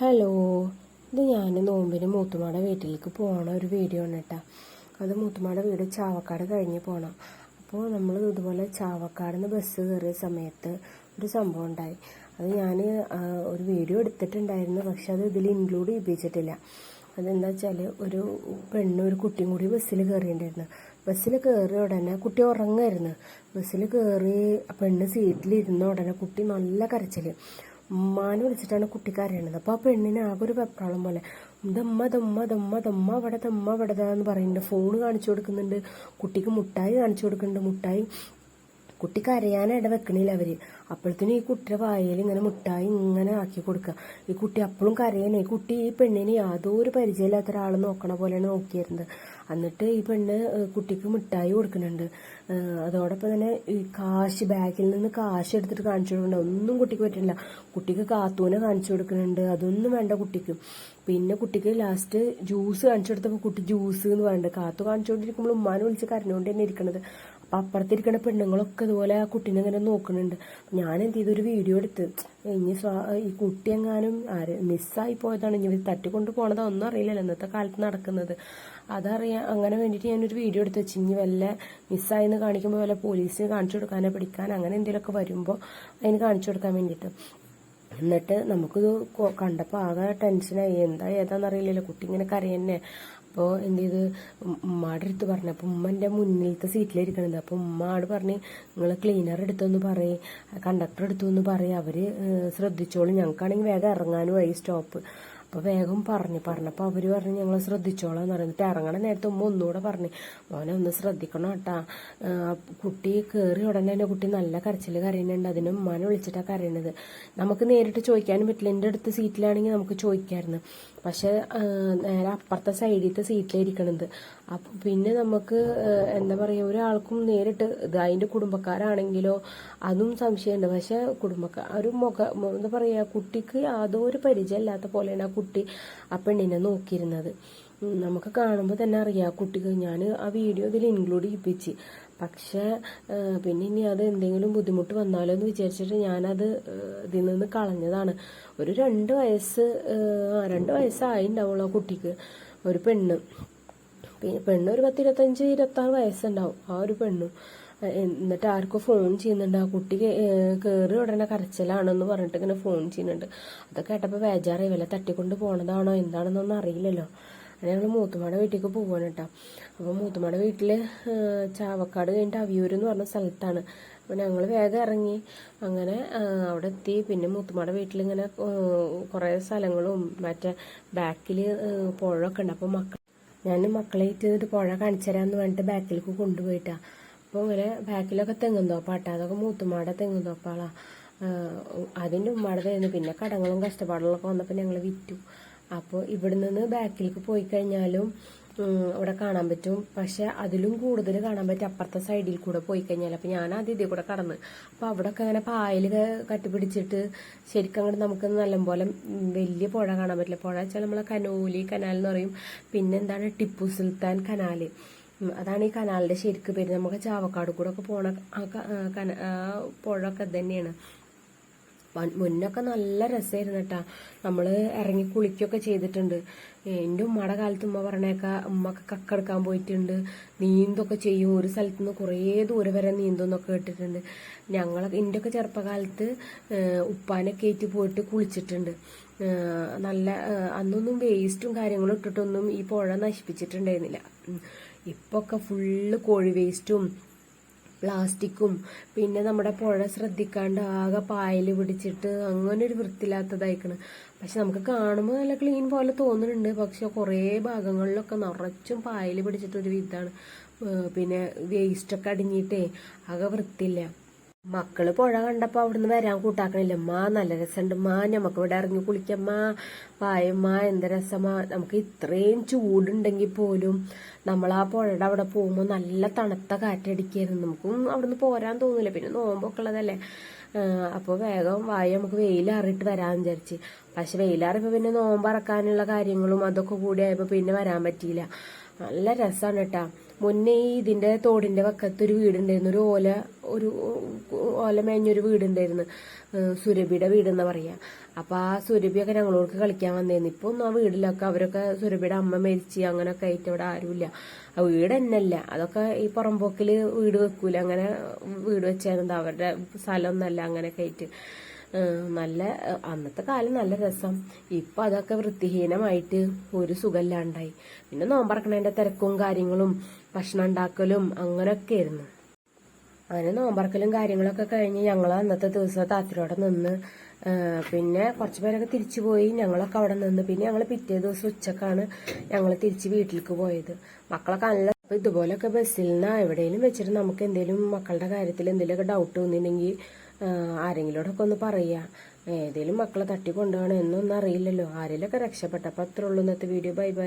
Hello ഇത് ഞാൻ നോമ്പിന് മൂത്തുമാടെ വീട്ടിലേക്ക് പോകണ ഒരു വീഡിയോ ആണ് കേട്ടോ അത് മൂത്തുമാടെ വീട് ചാവക്കാട് കഴിഞ്ഞ് പോകണം അപ്പോൾ നമ്മൾ ഇതുപോലെ ചാവക്കാട് ബസ് കയറിയ സമയത്ത് ഒരു സംഭവം ഉണ്ടായി. അത് ഞാൻ ഒരു വീഡിയോ എടുത്തിട്ടുണ്ടായിരുന്നു പക്ഷെ അത് ഇതിൽ ഇൻക്ലൂഡ് ചെയ്യിപ്പിച്ചിട്ടില്ല. അതെന്താ വെച്ചാൽ ഒരു പെണ്ണ് ഒരു കുട്ടിയും കൂടി ബസ്സിൽ കയറിയിട്ടുണ്ടായിരുന്നു ബസ്സിൽ കയറിയ ഉടനെ കുട്ടി ഉറങ്ങായിരുന്നു. ബസ്സിൽ കയറി പെണ്ണ് സീറ്റിലിരുന്ന ഉടനെ കുട്ടി നല്ല കരച്ചിൽ ഉമ്മാനെ വിളിച്ചിട്ടാണ് കുട്ടി കരയണത് അപ്പോൾ ആ പെണ്ണിന് ആകെ ഒരു വെപ്രാളം പോലെ. ദമ്മ ദമ്മ ദമ്മ ദമ്മ അവിടെ ദമ്മ അവിടെ എന്ന് പറയുന്നുണ്ട്. ഫോൺ കാണിച്ചു കൊടുക്കുന്നുണ്ട്. കുട്ടിക്ക് മുട്ടായി കാണിച്ചു കൊടുക്കുന്നുണ്ട്. മുട്ടായി കുട്ടി കരയാൻ വെക്കണില്ല അവർ. അപ്പോഴത്തേനും ഈ കുട്ടിയുടെ വായയിൽ ഇങ്ങനെ മുട്ടായി ആക്കി കൊടുക്കുക. ഈ കുട്ടി അപ്പോഴും കരയണേ. കുട്ടി ഈ പെണ്ണിന് യാതൊരു പരിചയമില്ലാത്ത ഒരാൾ നോക്കണ പോലെയാണ് നോക്കിയിരുന്നത്. എന്നിട്ട് ഈ പെണ്ണ് കുട്ടിക്ക് മിഠായി കൊടുക്കുന്നുണ്ട്. അതോടൊപ്പം തന്നെ ഈ കാശ് ബാഗിൽ നിന്ന് കാശ് എടുത്തിട്ട് കാണിച്ചു കൊടുക്കുന്നുണ്ട് ഒന്നും കുട്ടിക്ക് പറ്റില്ല. കുട്ടിക്ക് കാത്തൂനെ കാണിച്ചു കൊടുക്കുന്നുണ്ട്. അതൊന്നും വേണ്ട കുട്ടിക്ക്. പിന്നെ കുട്ടിക്ക് ലാസ്റ്റ് ജ്യൂസ് കാണിച്ചു കൊടുത്തപ്പോൾ കുട്ടി ജ്യൂസ് എന്ന് പറയുന്നുണ്ട് കാത്തു കാണിച്ചുകൊണ്ടിരിക്കുമ്പോൾ ഉമ്മാനെ വിളിച്ച് കരഞ്ഞുകൊണ്ട് തന്നെ ഇരിക്കണത്. അപ്പൊ അപ്പുറത്തിരിക്കുന്ന പെണ്ണുങ്ങളൊക്കെ ഇതുപോലെ ആ കുട്ടീനെ ഇങ്ങനെ നോക്കുന്നുണ്ട്. ഞാൻ എന്ത് ചെയ്തു? ഒരു വീഡിയോ എടുത്ത്. ഇനി ഈ കുട്ടി എങ്ങാനും ആര് മിസ്സായി പോയതാണ്. ഇനി തട്ടിക്കൊണ്ട് പോണതോ. ഒന്നും അറിയില്ലല്ലോ ഇന്നത്തെ കാലത്ത് നടക്കുന്നത്. അതറിയാൻ അങ്ങനെ വേണ്ടിയിട്ട് ഞാനൊരു വീഡിയോ എടുത്ത് വെച്ച്. ഇനി വല്ല മിസ്സായെന്ന് കാണിക്കുമ്പോൾ വല്ല പോലീസിന് കാണിച്ചു കൊടുക്കാനോ പിടിക്കാൻ അങ്ങനെ എന്തെങ്കിലുമൊക്കെ വരുമ്പോൾ അതിന് കാണിച്ചു കൊടുക്കാൻ വേണ്ടിട്ട് എന്നിട്ട് നമുക്കിത് കണ്ടപ്പോ കണ്ടപ്പോൾ ആകെ ടെൻഷനായി എന്താ ഏതാണെന്നറിയില്ലല്ലോ കുട്ടി ഇങ്ങനെ കരയന്നെ. അപ്പോൾ എന്ത് ചെയ്ത്? ഉമ്മാടെ അടുത്ത് പറഞ്ഞു അപ്പോൾ ഉമ്മ എന്റെ മുന്നിലത്തെ സീറ്റിലിരിക്കണത്. അപ്പോൾ ഉമ്മാട് പറഞ്ഞ് നിങ്ങൾ ക്ലീനർ എടുത്തൊന്ന് പറയ് കണ്ടക്ടർ എടുത്തൊന്ന് പറയ്. ഏഹ്, ശ്രദ്ധിച്ചോളും. ഞങ്ങൾക്കാണെങ്കിൽ വേഗം ഇറങ്ങാനും ആയി സ്റ്റോപ്പ് അപ്പോൾ വേഗം പറഞ്ഞു പറഞ്ഞപ്പോൾ അവർ പറഞ്ഞു ഞങ്ങൾ ശ്രദ്ധിച്ചോളാന്ന് പറഞ്ഞിട്ട് ഇറങ്ങണ നേരത്തെ ഉമ്മ ഒന്നുകൂടെ പറഞ്ഞു മോനെ ഒന്ന് ശ്രദ്ധിക്കണം കേട്ടാ. കുട്ടി കേറി ഉടനെ തന്നെ കുട്ടി നല്ല കരച്ചിൽ കരയുന്നുണ്ട്. അതിന് ഉമ്മാനെ വിളിച്ചിട്ടാ കരയണത് നമുക്ക് നേരിട്ട് ചോദിക്കാനും പറ്റില്ല. എന്റെ അടുത്ത് സീറ്റിലാണെങ്കിൽ നമുക്ക് ചോദിക്കാമായിരുന്നു പക്ഷെ നേരെ അപ്പുറത്തെ സൈഡിലത്തെ സീറ്റിലിരിക്കണത് അപ്പം പിന്നെ നമുക്ക് എന്താ പറയുക ഒരാൾക്കും നേരിട്ട് ഇത് അതിന്റെ കുടുംബക്കാരാണെങ്കിലോ അതും സംശയമുണ്ട്. പക്ഷെ കുടുംബക്കാർ ഒരു മുഖ എന്താ പറയുക കുട്ടിക്ക് യാതൊരു പരിചയമില്ലാത്ത പോലെയാണ് ആ കുട്ടി ആ പെണ്ണിനെ നോക്കിയിരുന്നത്. നമുക്ക് കാണുമ്പോൾ തന്നെ അറിയാം കുട്ടിക്ക് ഞാൻ ആ വീഡിയോ ഇതിൽ ഇൻക്ലൂഡ് ചെയ്യിപ്പിച്ച്. പക്ഷേ പിന്നെ ഇനി അത് എന്തെങ്കിലും ബുദ്ധിമുട്ട് വന്നാലോ എന്ന് വിചാരിച്ചിട്ട് ഞാനത് ഇതിൽ നിന്ന് കളഞ്ഞതാണ്. ഒരു രണ്ട് വയസ്സ് രണ്ട് വയസ്സായിണ്ടാവുള്ളൂ ആ കുട്ടിക്ക് ഒരു പെണ്ണ്. പിന്നെ പെണ്ണ് ഒരു പത്ത് ഇരുപത്തഞ്ച് ഇരുപത്താറ് വയസ്സുണ്ടാവും. ആ ഒരു പെണ്ണ്. എന്നിട്ട് ആർക്കോ ഫോൺ ചെയ്യുന്നുണ്ട്. ആ കുട്ടി കയറി ഉടനെ കരച്ചിലാണെന്ന് പറഞ്ഞിട്ട് ഇങ്ങനെ ഫോൺ ചെയ്യുന്നുണ്ട്. അതൊക്കെ കേട്ടപ്പോൾ ബേജാറായി. വല്ല തട്ടിക്കൊണ്ട് പോണതാണോ? എന്താണെന്നൊന്നും അറിയില്ലല്ലോ. അങ്ങനെ ഞങ്ങൾ മൂത്തുമാട വീട്ടിലേക്ക് പോവാണ് കേട്ടോ. അപ്പോൾ മൂത്തുമാട വീട്ടിൽ ചാവക്കാട് കഴിഞ്ഞിട്ട് അവിയൂർ എന്ന് പറഞ്ഞ സ്ഥലത്താണ്. അപ്പോൾ ഞങ്ങൾ വേഗം ഇറങ്ങി. അങ്ങനെ അവിടെ എത്തി. പിന്നെ മൂത്തുമാട വീട്ടിൽ ഇങ്ങനെ കുറേ സ്ഥലങ്ങളും മറ്റേ പുഴ ഒക്കെ ഉണ്ട്. അപ്പോൾ മക്കൾ ഞാൻ മക്കളായിട്ട് ഇത് പുഴ കാണിച്ചു തരാമെന്ന് പറഞ്ഞിട്ട് ബാക്കിലേക്ക് കൊണ്ടുപോയിട്ടാ. അപ്പോൾ ഇങ്ങനെ ബാക്കിലൊക്കെ തെങ്ങും തോപ്പാട്ടാ അതൊക്കെ മൂത്തുമാടെ തെങ്ങും തോപ്പാളാ. അതിന്റെ ഉമ്മാടതായിരുന്നു പിന്നെ കടങ്ങളും കഷ്ടപ്പാടുകളൊക്കെ വന്നപ്പോൾ ഞങ്ങൾ വിറ്റു. അപ്പോൾ ഇവിടെ നിന്ന് ബാക്കിലേക്ക് പോയി കഴിഞ്ഞാലും ഉം, ഇവിടെ കാണാൻ പറ്റും. പക്ഷെ അതിലും കൂടുതൽ കാണാൻ പറ്റും അപ്പുറത്തെ സൈഡിൽ കൂടെ പോയി കഴിഞ്ഞാൽ അപ്പോൾ ഞാൻ ആദ്യം ഇതിൽ കൂടെ കടന്ന്. അപ്പോൾ അവിടെയൊക്കെ അങ്ങനെ പായൽ കട്ടിപ്പിടിച്ചിട്ട് ശരിക്കും അങ്ങോട്ട് നമുക്ക് നല്ലപോലെ വലിയ പുഴ കാണാൻ പറ്റില്ല. പുഴ വെച്ചാൽ നമ്മളെ കനോലി കനാൽ എന്ന് പറയും. പിന്നെന്താണ് ടിപ്പു സുൽത്താൻ കനാല് അതാണ് ഈ കനാലിന്റെ ശരിക്ക് പേര്. നമുക്ക് ചാവക്കാട് കൂടെ ഒക്കെ പോണ പുഴ ഒക്കെ തന്നെയാണ് മുന്നൊക്കെ നല്ല രസമായിരുന്നു കേട്ടാ നമ്മൾ ഇറങ്ങി കുളിക്കൊക്കെ ചെയ്തിട്ടുണ്ട്. എന്റെ ഉമ്മയുടെ കാലത്ത് ഉമ്മ പറഞ്ഞേക്ക ഉമ്മക്ക് കക്കെടുക്കാൻ പോയിട്ടുണ്ട്. നീന്തൊക്കെ ചെയ്യും. ഒരു സ്ഥലത്ത് നിന്ന് കുറേ ദൂരെ വരെ നീന്തുന്നൊക്കെ കേട്ടിട്ടുണ്ട്. ഞങ്ങളെ എന്റെ ഒക്കെ ചെറുപ്പകാലത്ത് ഉപ്പാനൊക്കെ ഉപ്പാനെ കയറ്റി പോയിട്ട് കുളിച്ചിട്ടുണ്ട്. നല്ല അന്നൊന്നും വേസ്റ്റും കാര്യങ്ങളും ഇട്ടിട്ടൊന്നും ഈ പുഴ നശിപ്പിച്ചിട്ടുണ്ടായിരുന്നില്ല. ഇപ്പൊക്കെ ഫുള്ള് കോഴി വേസ്റ്റും പ്ലാസ്റ്റിക്കും പിന്നെ നമ്മുടെ പുഴ ശ്രദ്ധിക്കാണ്ട് ആകെ പായൽ പിടിച്ചിട്ട് അങ്ങനെ ഒരു വൃത്തിയില്ലാത്തതായിക്കണ്. പക്ഷെ നമുക്ക് കാണുമ്പോൾ നല്ല ക്ലീൻ പോലെ തോന്നുന്നുണ്ട്. പക്ഷെ കുറേ ഭാഗങ്ങളിലൊക്കെ നിറച്ചും പായൽ പിടിച്ചിട്ടൊരു വിധാണ്. പിന്നെ വേസ്റ്റൊക്കെ അടിഞ്ഞിട്ടേ ആകെ വൃത്തിയില്ല. മക്കൾ പുഴ കണ്ടപ്പോ അവിടുന്ന് വരാൻ കൂട്ടാക്കണില്ല. മാ നല്ല രസമുണ്ട് മാ ഞമ്മക്ക് ഇവിടെ ഇറങ്ങി കുളിക്കമ്മാ പായമ്മ എന്ത് രസമാ. നമുക്ക് ഇത്രയും ചൂടുണ്ടെങ്കിൽ പോലും നമ്മൾ ആ പുഴയുടെ അവിടെ പോകുമ്പോൾ നല്ല തണുത്ത കാറ്റടിക്കായിരുന്നു. നമുക്കും അവിടുന്ന് പോരാൻ തോന്നില്ല പിന്നെ നോമ്പൊക്കെ ഉള്ളതല്ലേ. അപ്പോൾ വേഗം വായ നമുക്ക് വെയിലാറിയിട്ട് വരാമെന്ന് വിചാരിച്ച്. പക്ഷെ വെയിലാറിയപ്പോൾ പിന്നെ നോമ്പറക്കാനുള്ള കാര്യങ്ങളും അതൊക്കെ കൂടി ആയപ്പോൾ പിന്നെ വരാൻ പറ്റിയില്ല. നല്ല രസമാണ് കേട്ടാ മുന്നേ ഇതിന്റെ തോടിന്റെ വക്കത്ത് ഒരു വീടുണ്ടായിരുന്നു. ഒരു ഓല ഒരു ഓല മേഞ്ഞൊരു വീടുണ്ടായിരുന്നു. സുരഭിയുടെ വീടെന്ന് പറയാ. അപ്പൊ ആ സുരഭിയൊക്കെ ഞങ്ങളോട് കളിക്കാൻ വന്നിരുന്നു ഇപ്പൊ ഒന്നും ആ വീടിലൊക്കെ അവരൊക്കെ സുരഭിയുടെ അമ്മ മരിച്ച് അങ്ങനെയൊക്കെ ആയിട്ട് ഇവിടെ ആരുമില്ല. ആ വീട് തന്നെയല്ല. അതൊക്കെ ഈ പുറമ്പോക്കിൽ വീട് വെക്കൂല. അങ്ങനെ വീട് വെച്ചായിരുന്നു. അവരുടെ സ്ഥലമൊന്നല്ല അങ്ങനെയൊക്കെ ആയിട്ട്. നല്ല അന്നത്തെ കാലം നല്ല രസം. ഇപ്പൊ അതൊക്കെ വൃത്തിഹീനമായിട്ട് ഒരു സുഖമില്ലാണ്ടായി. പിന്നെ നോമ്പറക്കണതിന്റെ തിരക്കും കാര്യങ്ങളും ഭക്ഷണം ഉണ്ടാക്കലും അങ്ങനെയൊക്കെ ആയിരുന്നു അങ്ങനെ നോമ്പറക്കലും കാര്യങ്ങളൊക്കെ കഴിഞ്ഞ് ഞങ്ങൾ അന്നത്തെ ദിവസം താത്തിരോടെ നിന്ന് പിന്നെ കുറച്ചു പേരൊക്കെ തിരിച്ചു പോയി ഞങ്ങളൊക്കെ അവിടെ നിന്ന്. പിന്നെ ഞങ്ങൾ പിറ്റേ ദിവസം ഉച്ചക്കാണ് ഞങ്ങൾ തിരിച്ച് വീട്ടിലേക്ക് പോയത്. മക്കളൊക്കെ നല്ല ഇതുപോലൊക്കെ ബസ്സിൽ നിന്ന് എവിടെയെങ്കിലും വെച്ചിട്ട് നമുക്ക് എന്തെങ്കിലും മക്കളുടെ കാര്യത്തിൽ എന്തെങ്കിലുമൊക്കെ ഡൗട്ട് തോന്നിയിട്ടുണ്ടെങ്കിൽ ആരെങ്കിലോടൊക്കെ ഒന്ന് പറയുക ഏതെങ്കിലും മക്കളെ തട്ടി കൊണ്ടുപോകണം എന്നൊന്നും അറിയില്ലല്ലോ. ആരെങ്കിലൊക്കെ രക്ഷപ്പെട്ടപ്പോൾ അത്രേ ഉള്ളൂ. ഇന്നത്തെ വീഡിയോ ബൈ ബൈ